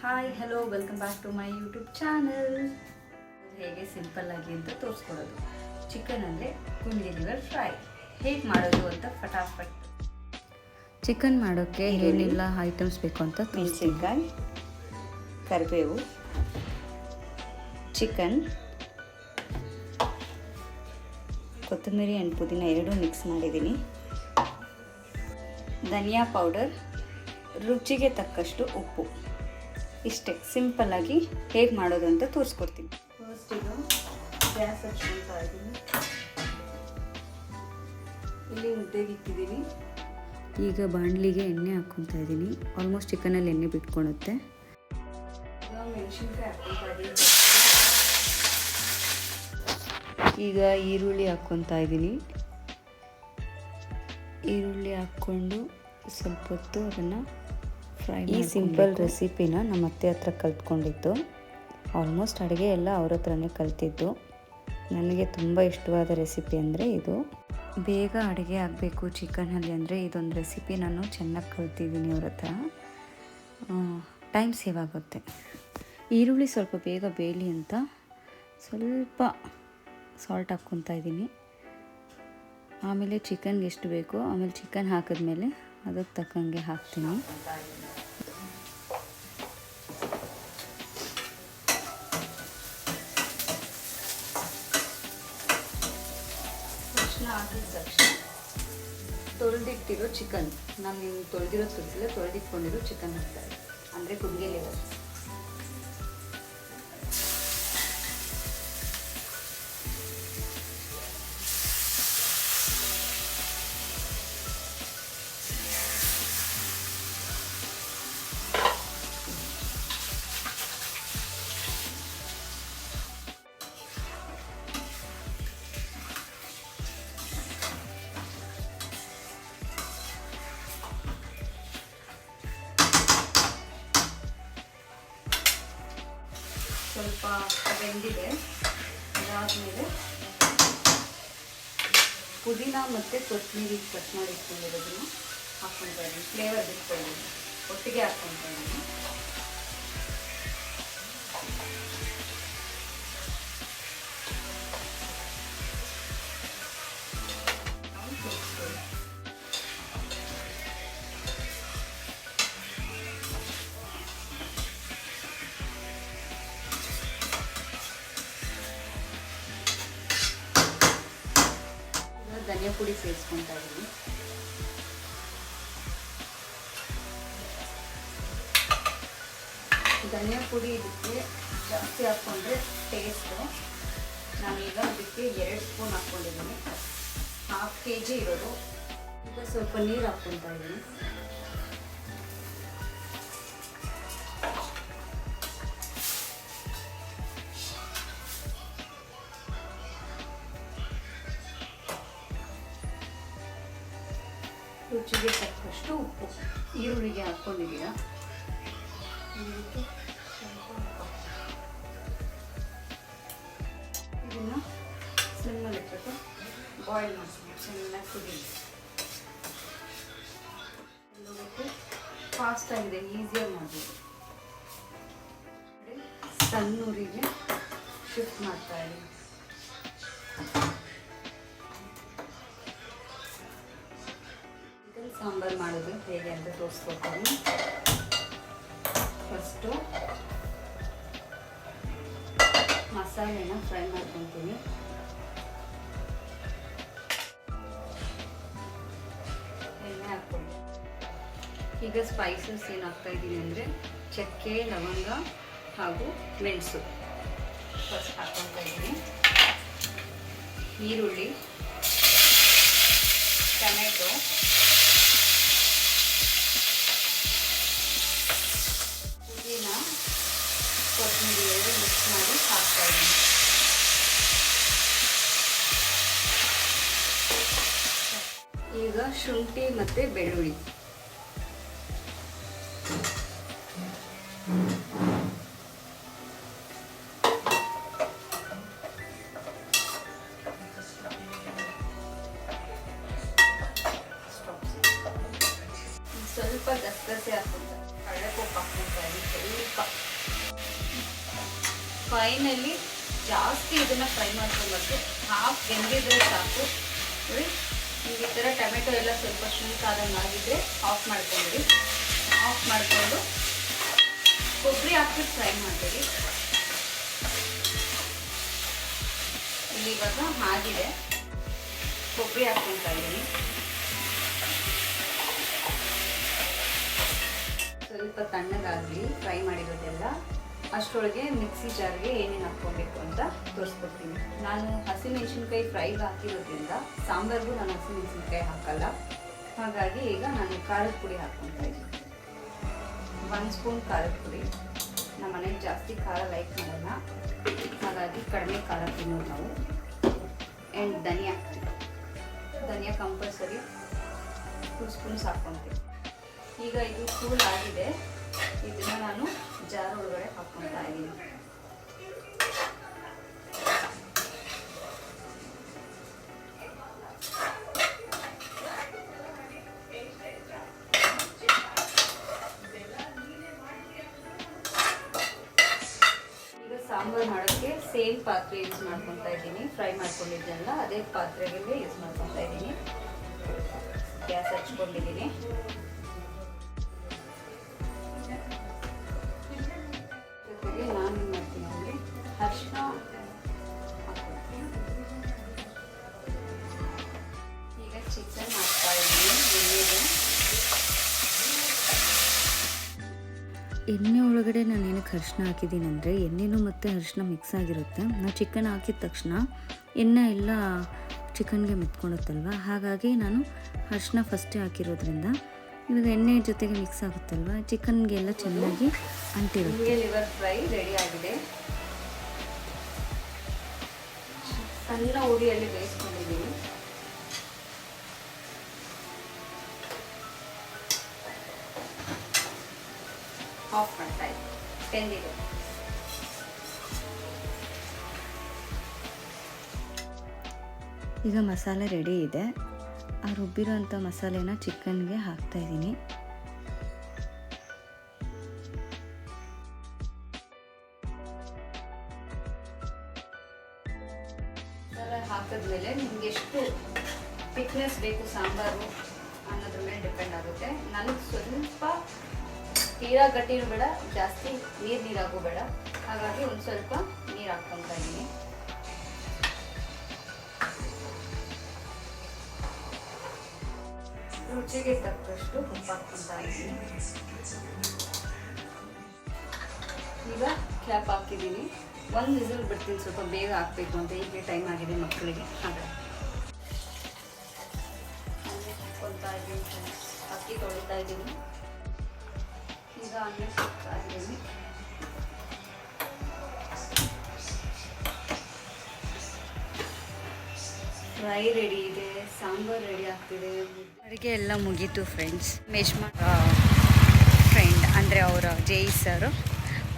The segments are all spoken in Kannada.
Hi hello welcome back to my YouTube channel ಹೇಗೆ ಸಿಂಪಲ್ ಆಗಿ ಅಂತ ತೋರಿಸ್ಕೊಡೋದು. ಚಿಕನ್ ಅಂದರೆ ಲಿವರ್ ಫ್ರೈ ಹೇಗೆ ಮಾಡೋದು ಅಂತ ಫಟಾಫಟ್. ಚಿಕನ್ ಮಾಡೋಕ್ಕೆ. ಏನೆಲ್ಲ ಐಟಮ್ಸ್ ಬೇಕು ಅಂತ ಮೆಣಸಿನ್ಕಾಯಿ ಕರಿಬೇವು ಚಿಕನ್ ಕೊತ್ತಂಬರಿ ಆ್ಯಂಡ್ ಪುದೀನ ಎರಡೂ ಮಿಕ್ಸ್ ಮಾಡಿದ್ದೀನಿ. ಧನಿಯಾ ಪೌಡರ್ ರುಚಿಗೆ ತಕ್ಕಷ್ಟು ಉಪ್ಪು. ಇಷ್ಟೇ ಸಿಂಪಲ್ಲಾಗಿ ಹೇಗೆ ಮಾಡೋದು ಅಂತ ತೋರಿಸ್ಕೊಡ್ತೀನಿ. ಫಸ್ಟ್ ಇದು ಗ್ಯಾಸ್ ಹಚ್ಕೊಳ್ತಾ ಇದ್ದೀನಿ. ಇಲ್ಲಿ ಮುದ್ದೆಗೆ ಇಟ್ಟಿದ್ದೀನಿ. ಈಗ ಬಾಣಲಿಗೆ ಎಣ್ಣೆ ಹಾಕ್ಕೊತಾ ಇದ್ದೀನಿ. ಆಲ್ಮೋಸ್ಟ್ ಚಿಕನಲ್ಲಿ ಎಣ್ಣೆ ಬಿಟ್ಕೊಳುತ್ತೆ. ಮೆಣಸಿನ್ಕಾಯಿ ಇದ್ದೀನಿ. ಈಗ ಈರುಳ್ಳಿ ಹಾಕ್ಕೊತಾ ಇದ್ದೀನಿ. ಈರುಳ್ಳಿ ಹಾಕ್ಕೊಂಡು ಸ್ವಲ್ಪ ಹೊತ್ತು ಅದನ್ನು ಫ್ರೈ ಈ ಸಿಂಪಲ್ ರೆಸಿಪಿನ ನಮ್ಮ ಅತ್ತೆ ಹತ್ರ ಕಲ್ತ್ಕೊಂಡಿದ್ದು. ಆಲ್ಮೋಸ್ಟ್ ಅಡುಗೆ ಎಲ್ಲ ಅವ್ರ ಹತ್ರನೇ ಕಲ್ತಿದ್ದು. ನನಗೆ ತುಂಬ ಇಷ್ಟವಾದ ರೆಸಿಪಿ ಅಂದರೆ ಇದು. ಬೇಗ ಅಡುಗೆ ಆಗಬೇಕು ಚಿಕನಲ್ಲಿ ಅಂದರೆ ಇದೊಂದು ರೆಸಿಪಿ ನಾನು ಚೆನ್ನಾಗಿ ಕಲ್ತಿದ್ದೀನಿ ಅವ್ರ ಹತ್ರ. ಟೈಮ್ ಸೇವ್ ಆಗುತ್ತೆ. ಈರುಳ್ಳಿ ಸ್ವಲ್ಪ ಬೇಗ ಬೇಯಲಿ ಅಂತ ಸ್ವಲ್ಪ ಸಾಲ್ಟ್ ಹಾಕ್ಕೊತಾ ಇದ್ದೀನಿ. ಆಮೇಲೆ ಚಿಕನ್ಗೆ ಎಷ್ಟು ಬೇಕೋ ಆಮೇಲೆ ಚಿಕನ್ ಹಾಕಿದ್ಮೇಲೆ ಅದಕ್ಕೆ ತಕ್ಕಂಗೆ ಹಾಕ್ತೀನಿ. ತೊಳೆದಿಟ್ಟಿರೋ ಚಿಕನ್. ನಾನು ನೀವು ತೊಳೆದಿರೋ ತೋರಿಸಿಲ್ಲ ತೊಳೆದಿಟ್ಕೊಂಡಿರೋ ಚಿಕನ್ ಹಾಕ್ತಾರೆ ಅಂದರೆ ಕುದಿಗೆ ಸ್ವಲ್ಪ ಬೆಂದಿದೆ. ಅದಾದಮೇಲೆ ಪುದೀನ ಮತ್ತು ಕೊತ್ತಂಬರಿ ಕಟ್ ಮಾಡಿ ಇಟ್ಕೊಂಡಿರೋದನ್ನು ಹಾಕ್ಕೊತಾ ಇದ್ದೀನಿ ಫ್ಲೇವರ್ ಬಿಟ್ಕೊಂಡಿದ್ದೀನಿ ಒಟ್ಟಿಗೆ ಹಾಕ್ಕೊತಾ ಇದ್ದೀನಿ ಪುಡಿ ಸೇರಿಸ್ಕೊತಾ ಇದ್ದೀನಿ ಧನಿಯಾ ಪುಡಿ ಇದಕ್ಕೆ ಜಾಸ್ತಿ ಹಾಕ್ಕೊಂಡ್ರೆ ಟೇಸ್ಟು ನಾನೀಗ ಅದಕ್ಕೆ ಎರಡು ಸ್ಪೂನ್ ಹಾಕ್ಕೊಂಡಿದ್ದೀನಿ. ಹಾಫ್ ಕೆ ಜಿ ಇರೋದು. ಸ್ವಲ್ಪ ನೀರು ಹಾಕ್ಕೊತಾ ಇದ್ದೀನಿ ರುಚಿಗೆ ತಕ್ಕಷ್ಟು ಉಪ್ಪು. ಈರುಳ್ಳಿಗೆ ಹಾಕ್ಕೊಂಡಿದ್ದೀರಾ ಇದನ್ನು ಸ್ಲಿಮ್ಮಲ್ಲಿ ಇಟ್ಬಿಟ್ಟು ಬಾಯ್ಲ್ ಮಾಡ್ತೀನಿ. ಚೆನ್ನಾಗಿ ಕುದೀಲಿ ಫಾಸ್ಟ್ ಆಗಿದೆ ಈಸಿಯಾಗಿ ಮಾಡ್ಬೋದು ಸಣ್ಣ ಊರಿಗೆ ಶಿಫ್ಟ್ ಮಾಡ್ತಾ ಇದ್ದೀನಿ ಸಾಂಬಾರು ಮಾಡೋದು ಹೇಗೆ ಅಂತ ತೋರಿಸ್ಕೊಡ್ತೀನಿ. ಫಸ್ಟು ಮಸಾಲೆನ ಫ್ರೈ ಮಾಡ್ಕೊತೀನಿ. ಈಗ ಸ್ಪೈಸಸ್ ಏನು ಹಾಕ್ತಾ ಇದ್ದೀನಿ ಅಂದರೆ ಚಕ್ಕೆ, ಲವಂಗ ಹಾಗೂ ಮೆಣಸು. ಫಸ್ಟ್ ಹಾಕ್ಕೊಳ್ತಾ ಇದ್ದೀನಿ ಈರುಳ್ಳಿ, ಟೊಮೆಟೊ ಎರಡು ಮಿಕ್ಸ್ ಮಾಡಿ ಹಾಕ್ತಾ ಇದ್ದೀನಿ. ಈಗ ಶುಂಠಿ ಮತ್ತು ಬೆಳ್ಳುಳ್ಳಿ. ಸ್ವಲ್ಪ ಗಸಗಸೆ ಕಡಲೆಕೊಪ್ಪು ಹಾಕ್ಕೊಂತ ಇದ್ದೀನಿ ಸ್ವಲ್ಪ ಫೈನಲಿ ಜಾಸ್ತಿ ಇದನ್ನ ಫ್ರೈ ಮಾಡ್ಕೊಬಾರ್ದು. ಹಾಫ್ ಬೆಂದಿದ್ರೆ ಸಾಕು. ನೋಡಿ, ನಿಮ್ಗೆ ಈ ಥರ ಟೊಮೆಟೊ ಎಲ್ಲ ಸ್ವಲ್ಪ ಶುಂಠ ಆದಂಗೆ ಆಗಿದ್ರೆ ಆಫ್ ಮಾಡ್ಕೊಂಡ್ರಿ ಆಫ್ ಮಾಡಿಕೊಂಡು ಕೊಬ್ಬರಿ ಹಾಕ್ಬಿಟ್ಟು ಫ್ರೈ ಮಾಡ್ತೀವಿ ಇಲ್ಲಿ ಇವಾಗ ಆಗಿದೆ ಕೊಬ್ಬರಿ ಹಾಕ್ಕೊತಾ ಇದ್ದೀನಿ. ಸ್ವಲ್ಪ ತಣ್ಣಗಾಗಲಿ ಫ್ರೈ ಮಾಡಿರೋದೆಲ್ಲ ಅಷ್ಟರೊಳಗೆ ಮಿಕ್ಸಿ ಜಾರ್ಗೆ ಏನೇನು ಹಾಕ್ಕೊಬೇಕು ಅಂತ ತೋರಿಸ್ಕೊಡ್ತೀನಿ. ನಾನು ಹಸಿಮೆಣಸಿನ್ಕಾಯಿ ಫ್ರೈಗೆ ಹಾಕಿರೋದ್ರಿಂದ ಸಾಂಬಾರ್ಗೂ ನಾನು ಹಸಿಮೆಣಸಿನ್ಕಾಯಿ ಹಾಕಲ್ಲ. ಹಾಗಾಗಿ ಈಗ ನಾನು ಖಾರದ ಪುಡಿ ಹಾಕ್ಕೊತಾ ಇದ್ದೀನಿ. ಒಂದು ಸ್ಪೂನ್ ಖಾರದ ಪುಡಿ. ನಮ್ಮ ಮನೆಗೆ ಜಾಸ್ತಿ ಖಾರ ಲೈಕ್ ಮಾಡೋಣ ಹಾಗಾಗಿ ಕಡಿಮೆ ಖಾರ ತಿನ್ನೋದು ನಾವು. ಆ್ಯಂಡ್ ಧನಿಯಾ. ಧನಿಯಾ ಕಂಪಲ್ಸರಿ. ಟೂ ಸ್ಪೂನ್ಸ್ ಹಾಕ್ಕೊತೀವಿ ಈಗ ಇದು ಕೂಲ್ ಆಗಿದೆ. ಇದನ್ನ ನಾನು ಜಾರ್ ಒಳಗಡೆ ಹಾಕ್ಕೊತಾ ಇದ್ದೀನಿ. ಸಾಂಬಾರು ಮಾಡೋಕ್ಕೆ ಸೇಮ್ ಪಾತ್ರೆ ಯೂಸ್ ಮಾಡ್ಕೊತಾ ಇದ್ದೀನಿ. ಫ್ರೈ ಮಾಡ್ಕೊಂಡಿದ್ದೆಲ್ಲ ಅದೇ ಪಾತ್ರೆಗೆ ಯೂಸ್ ಮಾಡ್ಕೊತಾ ಇದ್ದೀನಿ. ಗ್ಯಾಸ್ ಹಚ್ಕೊಂಡಿದ್ದೀನಿ. ಎಣ್ಣೆ ಒಳಗಡೆ ನಾನು ಏನಕ್ಕೆ ಅರಿಶಿನ ಹಾಕಿದ್ದೀನಿ ಅಂದರೆ ಎಣ್ಣೆನೂ ಮತ್ತು ಅರಿಶಿನ ಮಿಕ್ಸ್ ಆಗಿರುತ್ತೆ. ನಾನು ಚಿಕನ್ ಹಾಕಿದ ತಕ್ಷಣ ಎಣ್ಣೆ ಎಲ್ಲ ಚಿಕನ್ಗೆ ಮೆತ್ಕೊಳುತ್ತಲ್ವ ಹಾಗಾಗಿ ನಾನು ಅರಿಶಿನ ಫಸ್ಟೇ ಹಾಕಿರೋದ್ರಿಂದ ಇವಾಗ ಎಣ್ಣೆ ಜೊತೆಗೆ ಮಿಕ್ಸ್ ಆಗುತ್ತಲ್ವ? ಚಿಕನ್ಗೆಲ್ಲ ಚೆನ್ನಾಗಿ ಅಂಟಿರುತ್ತೆ. ಲಿವರ್ ಫ್ರೈ ರೆಡಿ ಆಗಿದೆ. ಸಣ್ಣ ಉರಿಯಲ್ಲಿ ಬೇಯಿಸ್ಕೊಂಡಿದ್ದೀನಿ. ಆಫ್ ಮಾಡ್ತಾ ಇದ್ದೀನಿ ಬೆಂದಿದೆ ಈಗ ಮಸಾಲೆ ರೆಡಿ ಇದೆ. ಆ ರುಬ್ಬಿರೋಂಥ ಮಸಾಲೆನ ಚಿಕನ್ಗೆ ಹಾಕ್ತಾ ಇದ್ದೀನಿ. ಹಾಕಿದ್ಮೇಲೆ ನಿಮ್ಗೆ ಎಷ್ಟು ಥಿಕ್ನೆಸ್ ಬೇಕು ಸಾಂಬಾರು ಅನ್ನೋದ್ರ ಮೇಲೆ ಡಿಪೆಂಡ್ ಆಗುತ್ತೆ. ನನಗೆ ಸ್ವಲ್ಪ ತೀರಾ ಗಟ್ಟಿನೂ ಬೇಡ, ಜಾಸ್ತಿ ನೀರು ನೀರಾಗೂ ಬೇಡ. ಹಾಗಾಗಿ ಒಂದು ಸ್ವಲ್ಪ ನೀರು ಹಾಕ್ಕೊತಾ ಇದ್ದೀನಿ. ರುಚಿಗೆ ತಕ್ಕಷ್ಟು ಉಪ್ಪು ಇದ್ದೀನಿ. ಈಗ ಕ್ಯಾಪ್ ಹಾಕಿದ್ದೀನಿ. ಒಂದು ವಿಸಿಲ್ ಬಿಡ್ತೀನಿ, ಸ್ವಲ್ಪ ಬೇಗ ಹಾಕ್ಬೇಕು ಅಂತ. ಈಗ ಟೈಮ್ ಆಗಿದೆ ಮಕ್ಕಳಿಗೆ. ಇದ್ದೀನಿ ಅಕ್ಕಿ ತೊಳಿತಾ ಇದ್ದೀನಿ. ಅನ್ನ ಫ್ರೈ ರೆಡಿ ಇದೆ, ಸಾಂಬಾರ್ ರೆಡಿ ಆಗ್ತಿದೆ. ಅಡುಗೆ ಎಲ್ಲ ಮುಗೀತು ಫ್ರೆಂಡ್ಸ್ ಮೇಷ್ಮಾ ಫ್ರೆಂಡ್ ಅಂದರೆ ಅವರ ಜೈ ಸರು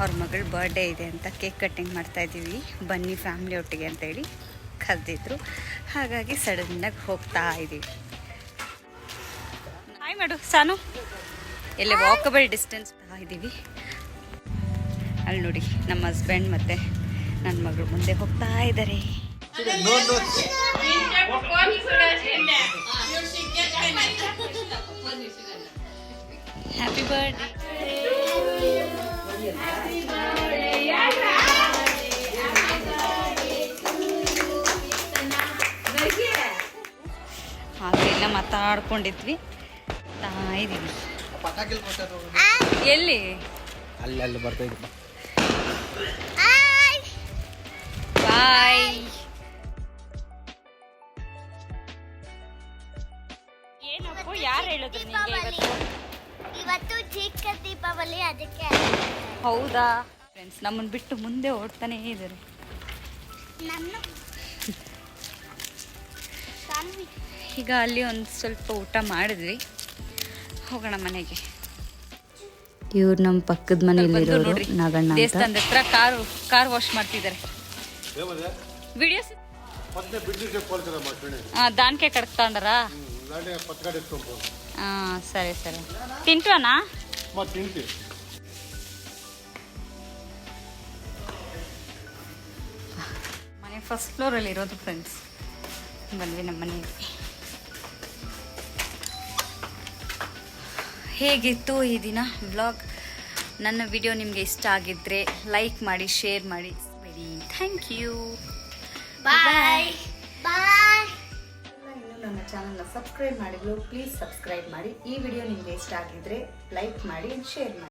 ಅವ್ರ ಮಗಳ ಬರ್ಡೇ ಇದೆ ಅಂತ ಕೇಕ್ ಕಟ್ಟಿಂಗ್ ಮಾಡ್ತಾ ಇದ್ದೀವಿ. ಬನ್ನಿ ಫ್ಯಾಮ್ಲಿ ಒಟ್ಟಿಗೆ ಅಂತೇಳಿ ಕರೆದಿದ್ರು. ಹಾಗಾಗಿ ಸಡನ್ನಾಗಿ ಹೋಗ್ತಾ ಇದ್ದೀವಿ. ಹಾಯ್ ಮಾಡು ಸಾನು ಎಲ್ಲಿ ವಾಕಬಲ್ ಡಿಸ್ಟೆನ್ಸ್ ಇದ್ದೀವಿ. ಅಲ್ಲಿ ನೋಡಿ ನಮ್ಮ ಹಸ್ಬೆಂಡ್ ಮತ್ತು ನನ್ನ ಮಗಳು ಮುಂದೆ ಹೋಗ್ತಾ ಇದ್ದಾರೆ. ಹ್ಯಾಪಿ ಬರ್ಡೇ ಹಾಗೆಲ್ಲ ಮಾತಾಡ್ಕೊಂಡಿದ್ವಿ. ತಾ ಇದೀವಿ ಎಲ್ಲಿ? ಅಲ್ಲಿ ಅಲ್ಲಿ ಬರ್ತಾ ಇದ್ದ. ಬಾಯ್ ಏನಪ್ಪು ಯಾರು ಹೇಳಿದ್ರು ನಿಂಗೆ ಇವತ್ತು? ಇವತ್ತು ಚಿಕ್ಕ ದೀಪಾವಳಿ ಅದಕ್ಕೆ. ಹೌದಾ? ಫ್ರೆಂಡ್ಸ್ ನಮ್ಮನ್ನು ಬಿಟ್ಟು ಮುಂದೆ ಓಡ್ತಾನೇ ಇದ್ದಾರೆ. ಈಗ ಅಲ್ಲಿ ಒಂದು ಸ್ವಲ್ಪ ಊಟ ಮಾಡಿದ್ವಿ. ಹೋಗೋಣ ಮನೆಗೆ? ಇವ್ರು ನಮ್ಮ ಪಕ್ಕದ ಮನೆಯಲ್ಲಿ ನೋಡ್ರಿ. ನಾಗಣ್ಣ ಅಂತ. ದೇವಸ್ಥಾನದ ಹತ್ರ ಕಾರು ಕಾರ್ ವಾಶ್ ಮಾಡ್ತಿದ್ದಾರೆ. ವಿಡಿಯೋಸ್ ದಾನ್ಕೆ ಎತ್ಕೊಂಬೋದು ಹಾಂ ಸರಿ ಸರಿ. ತಿಂಟೋನಾ ಮನೆ ತಿಂತಿ ಫಸ್ಟ್ ಫ್ಲೋರಲ್ಲಿ ಇರೋದು ಫ್ರೆಂಡ್ಸ್ ಬಂದ್ವಿ ನಮ್ಮ ಮನೆಗೆ ಹೇಗಿತ್ತು ಈ ದಿನ ವ್ಲಾಗ್ ನನ್ನ ವಿಡಿಯೋ ನಿಮಗೆ ಇಷ್ಟ ಆಗಿದ್ದರೆ ಲೈಕ್ ಮಾಡಿ ಶೇರ್ ಮಾಡಿ. Very thank you bye bye ಇನ್ನು ನನ್ನ ಚಾನಲ್ನ ಸಬ್ಸ್ಕ್ರೈಬ್ ಮಾಡಿದ್ರು ಪ್ಲೀಸ್ ಸಬ್ಸ್ಕ್ರೈಬ್ ಮಾಡಿ. ಈ ವಿಡಿಯೋ ನಿಮಗೆ ಇಷ್ಟ ಆಗಿದ್ರೆ ಲೈಕ್ ಮಾಡಿ ಶೇರ್ ಮಾಡಿ.